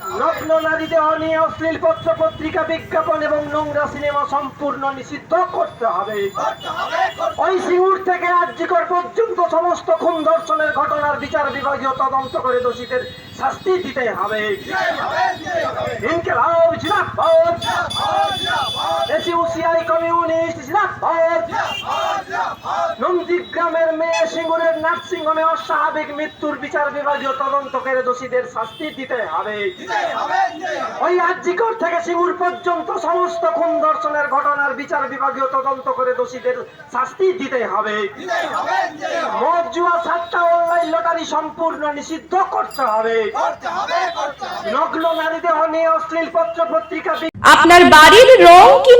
নগ্ন নারীদের অনিয়ে অশ্লীল পত্র পত্রিকা বিজ্ঞাপন এবং নোংরা সিনেমা সম্পূর্ণ নিষিদ্ধ করতে হবে। ওই সিউর থেকে আর্যিকর পর্যন্ত সমস্ত খুন ধর্ষণের ঘটনার বিচার বিভাগীয় তদন্ত করে দোষীদের শাস্তি দিতে হবে। ইনকেলাব এসইউসিআই কমিউনিস্ট জিন্দাবাদ নন্দীগ্রামের মেয়ে সিঙ্গুরের নার্সিং হোমে অস্বাভাবিক মৃত্যুর বিচার বিভাগীয় তদন্ত করে দোষীদের শাস্তি দিতে হবে। ওই আর্যিকর থেকে সিঙ্গুর পর্যন্ত সমস্ত খুন ধর্ষণের ঘটনার বিচার বিভাগীয় তদন্ত করে দোষীদের শাস্তি দিতে হবে। মদ, জুয়া, সাতটা অনলাইন লটারি সম্পূর্ণ নিষিদ্ধ করতে হবে। নগ্ন নারীদের নিয়ে অশ্লীল পত্র পত্রিকা আপনার বাড়ির রং কিংবা